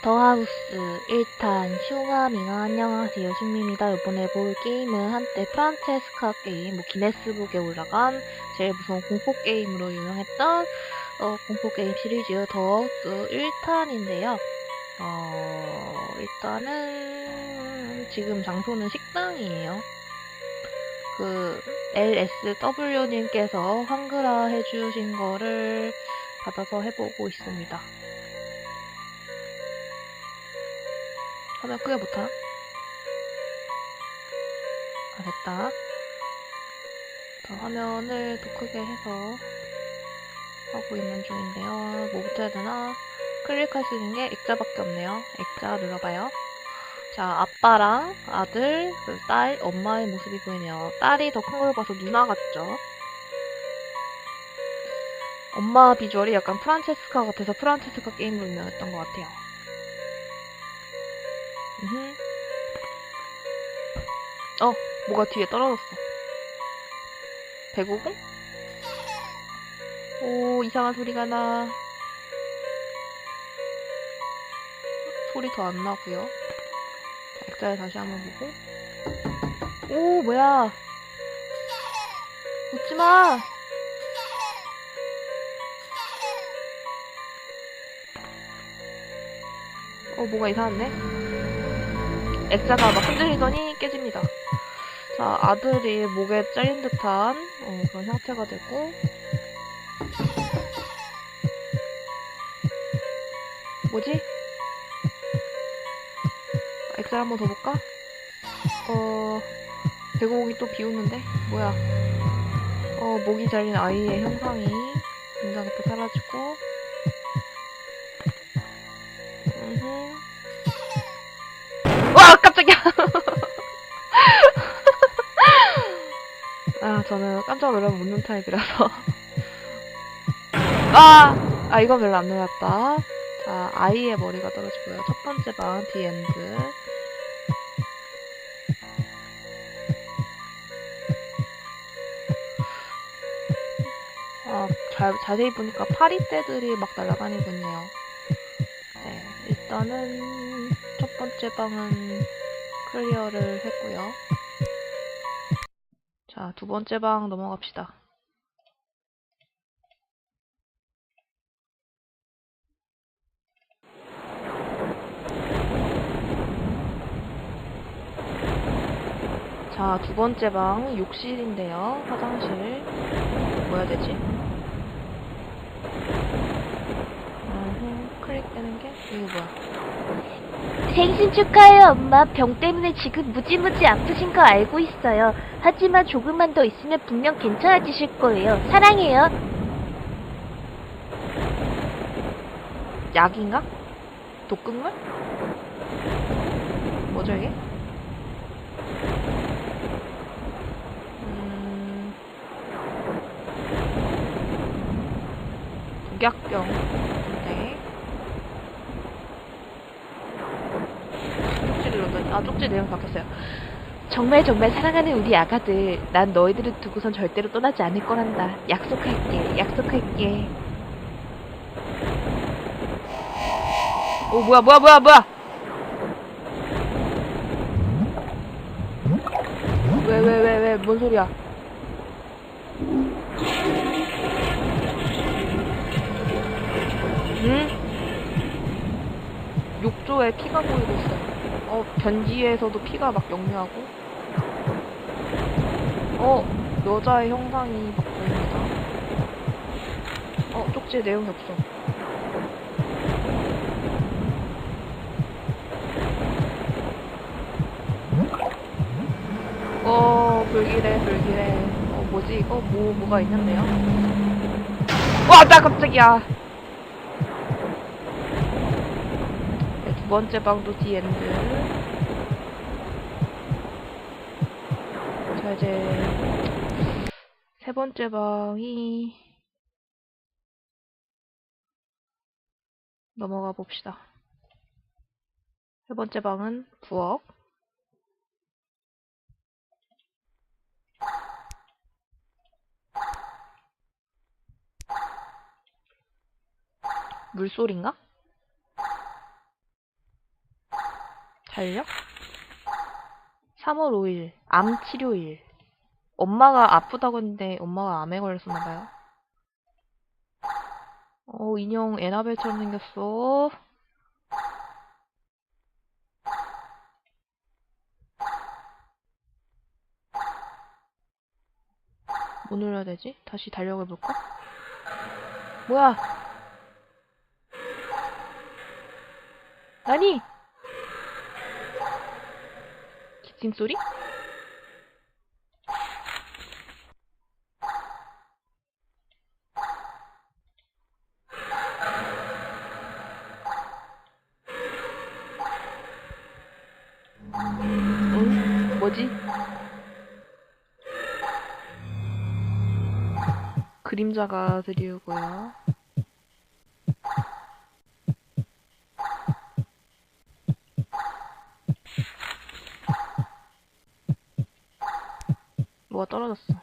더하우스 1탄 슝아밍아 안녕하세요 슝미입니다. 이번에 볼 게임은 한때 프란체스카 게임 뭐 기네스북에 올라간 제일 무서운 공포 게임으로 유명했던 어, 공포 게임 시리즈 더하우스 1탄인데요. 어, 일단은 지금 장소는 식당이에요. 그 LSW님께서 한글화 해주신 거를 받아서 해보고 있습니다 화면 크게 못하? 아, 됐다. 자, 화면을 더 크게 해서 하고 있는 중인데요. 뭐부터 해야 되나? 클릭할 수 있는 게 액자밖에 없네요. 액자 눌러봐요. 자, 아빠랑 아들, 그리고 딸, 엄마의 모습이 보이네요. 딸이 더 큰 걸 봐서 누나 같죠? 엄마 비주얼이 약간 프란체스카 같아서 프란체스카 게임으로 유명했던 것 같아요. 음흠. 어, 뭐가 뒤에 떨어졌어. 배구공? 오, 이상한 소리가 나. 소리 더 안 나고요. 자, 액자를 다시 한번 보고. 오, 뭐야. 웃지 마. 어, 뭐가 이상한데? 액자가 막 흔들리더니 깨집니다. 자, 아들이 목에 잘린 듯한 어, 그런 형태가 되고 뭐지? 액자 한번 더 볼까? 어, 배고공이 또 비웃는데? 뭐야? 어, 목이 잘린 아이의 형상이 등장했다 사라지고 저는 깜짝 놀라면 웃는 타입이라서. 아! 아 이건 별로 안 놀랐다. 자 아이의 머리가 떨어지고요. 첫 번째 방 디엔드. 아, 자, 자세히 보니까 파리떼들이 막 날아다니고 있네요. 네, 일단은 첫 번째 방은 클리어를 했고요. 자, 두 번째 방 넘어갑시다. 자, 두 번째 방 욕실인데요. 화장실. 뭐 해야 되지? 음, 클릭되는 게 이거 뭐야? 생신 축하해요, 엄마. 병 때문에 지금 무지무지 아프신 거 알고 있어요. 하지만 조금만 더 있으면 분명 괜찮아지실 거예요. 사랑해요. 약인가? 독극물? 뭐죠 이게? 음... 독약병 같은데 쪽지를 넣더니 아 쪽지 내용 바뀌었어요 정말 정말 사랑하는 우리 아가들. 난 너희들을 두고선 절대로 떠나지 않을 거란다. 약속할게. 약속할게. 오 뭐야 뭐야 뭐야 뭐야 왜 왜 왜 왜 뭔 소리야 응? 욕조에 피가 보이고 있어요 어 변기에서도 피가 막 역류하고 어 여자의 형상이 막 보입니다 어 쪽지에 내용이 없어 어, 불길해, 불길해. 어, 뭐지, 이거? 뭐, 뭐가 있는데요? 와, 나 깜짝이야! 네, 두 번째 방도 디엔드. 자, 이제, 세 번째 방이, 넘어가 봅시다. 세 번째 방은 부엌. 물소리인가? 달력? 3월 5일, 암 치료일. 엄마가 아프다고 했는데 엄마가 암에 걸렸었나 봐요. 어, 인형 에나벨처럼 생겼어. 뭐 눌러야 되지? 다시 달력을 볼까? 뭐야? 아니! 기침 소리? 응? 뭐지? 그림자가 드리우고요. 뭐가 떨어졌어.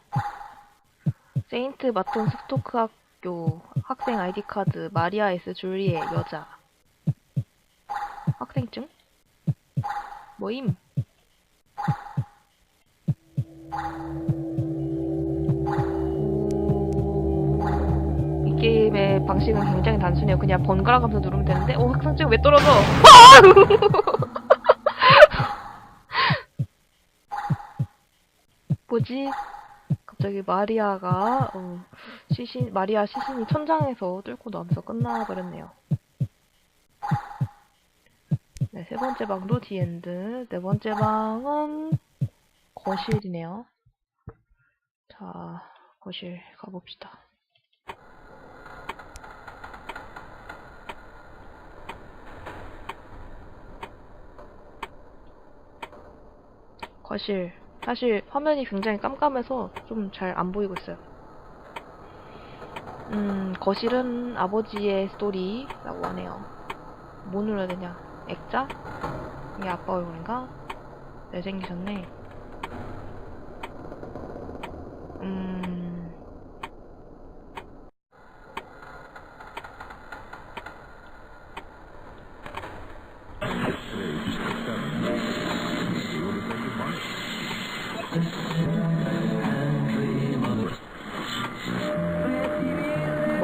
세인트 마틴 스토크 학교 학생 아이디 카드 마리아 S 줄리에 여자 학생증 모임 이 게임의 방식은 굉장히 단순해요. 그냥 번갈아 가면서 누르면 되는데, 어, 학생증 왜 떨어져? 뭐지? 갑자기 마리아가, 어, 시신, 마리아 시신이 천장에서 뚫고 나오면서 끝나버렸네요. 네, 세 번째 방도 디엔드. 네 번째 방은 거실이네요. 자, 거실 가봅시다. 거실. 사실 화면이 굉장히 깜깜해서 좀 잘 안 보이고 있어요. 음, 거실은 아버지의 스토리라고 하네요. 뭐 눌러야 되냐? 액자? 이게 아빠 얼굴인가? 네, 생기셨네. 음,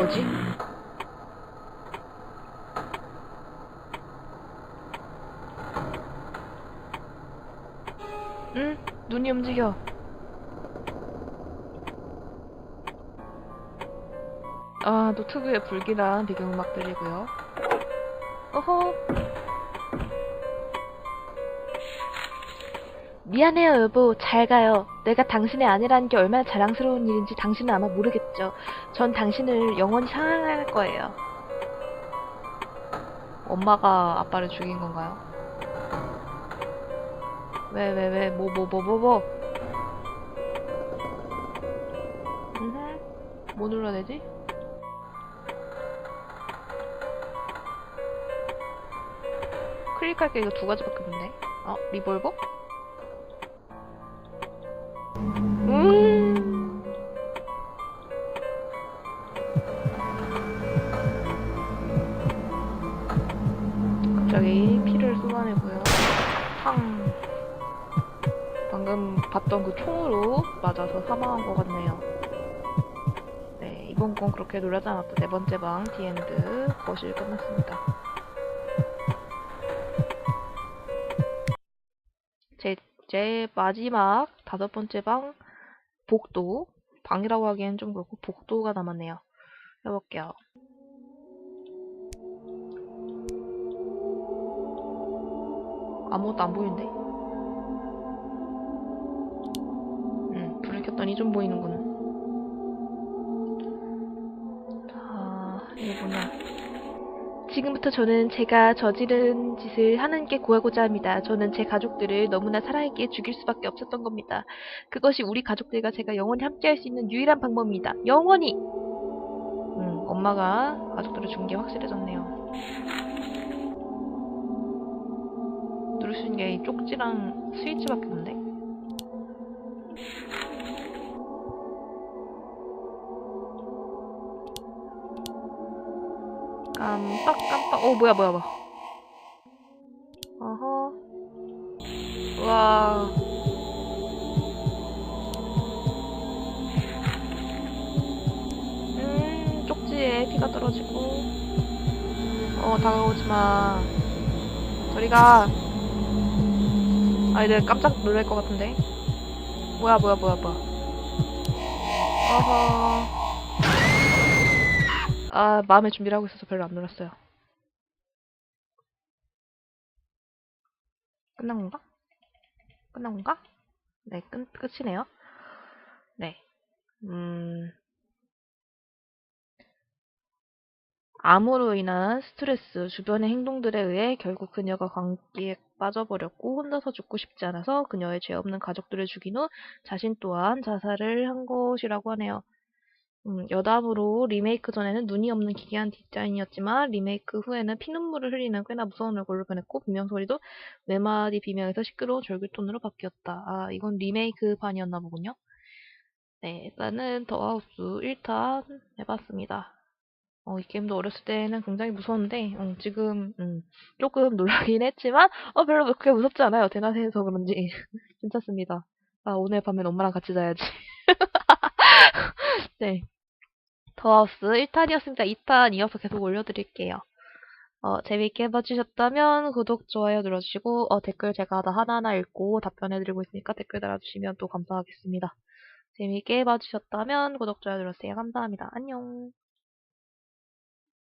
뭐지? 응? 눈이 움직여. 아, 또 특유의 불길한 배경음악 들리고요. 어허. 미안해요, 여보. 잘 가요. 내가 당신의 아내라는 게 얼마나 자랑스러운 일인지 당신은 아마 모르겠죠. 전 당신을 영원히 사랑할 거예요. 엄마가 아빠를 죽인 건가요? 왜, 왜, 왜, 뭐, 뭐, 뭐, 뭐, 뭐. 음흠. 뭐 눌러야 되지? 클릭할 게 이거 두 가지밖에 없는데. 어, 리볼버? 갑자기 피를 쏟아내고요. 탕. 방금 봤던 그 총으로 맞아서 사망한 것 같네요. 네, 이번 건 그렇게 놀라지 않았다. 네 번째 방, 디엔드, 거실 끝났습니다. 제, 제 마지막 다섯 번째 방, 복도. 방이라고 하기엔 좀 그렇고, 복도가 남았네요. 해볼게요. 아무것도 안 보이는데? 응, 불을 켰더니 좀 보이는군. 자, 뭐냐. 지금부터 저는 제가 저지른 짓을 하나님께 구하고자 합니다. 저는 제 가족들을 너무나 사랑했기에 죽일 수밖에 없었던 겁니다. 그것이 우리 가족들과 제가 영원히 함께할 수 있는 유일한 방법입니다. 영원히! 응, 엄마가 가족들을 준게 확실해졌네요. 누를 수 있는 게 이 쪽지랑 스위치밖에 없는데? 깜빡 깜빡 어 뭐야 뭐야 뭐야 어허 와. 음, 쪽지에 피가 떨어지고. 어, 다가오지 마. 저리 가. 아이들 깜짝 놀랄 것 같은데. 뭐야, 뭐야, 뭐야, 뭐야. 어허. 아, 마음의 준비를 하고 있어서 별로 안 놀랐어요. 끝난 건가? 끝난 건가? 네, 끝, 끝이네요. 네. 음, 암으로 인한 스트레스, 주변의 행동들에 의해 결국 그녀가 광기에 빠져버렸고 혼자서 죽고 싶지 않아서 그녀의 죄 없는 가족들을 죽인 후 자신 또한 자살을 한 것이라고 하네요. 음, 여담으로 리메이크 전에는 눈이 없는 기괴한 디자인이었지만 리메이크 후에는 피눈물을 흘리는 꽤나 무서운 얼굴로 변했고 비명소리도 네 마디 비명에서 시끄러운 절규톤으로 바뀌었다. 아, 이건 리메이크판이었나 보군요. 네, 일단은 더하우스 1탄 해봤습니다. 어, 이 게임도 어렸을 때는 굉장히 무서웠는데, 어, 지금, 음, 조금 놀라긴 했지만, 어, 별로 그렇게 무섭지 않아요. 대낮에서 그런지. 괜찮습니다. 아, 오늘 밤엔 엄마랑 같이 자야지. 네. 더하우스 1탄이었습니다. 2탄 이어서 계속 올려드릴게요. 어, 재미있게 봐주셨다면 구독, 좋아요 눌러주시고, 어, 댓글 제가 다 하나하나 읽고 답변해드리고 있으니까 댓글 달아주시면 또 감사하겠습니다. 재미있게 봐주셨다면 구독, 좋아요 눌러주세요. 감사합니다. 안녕.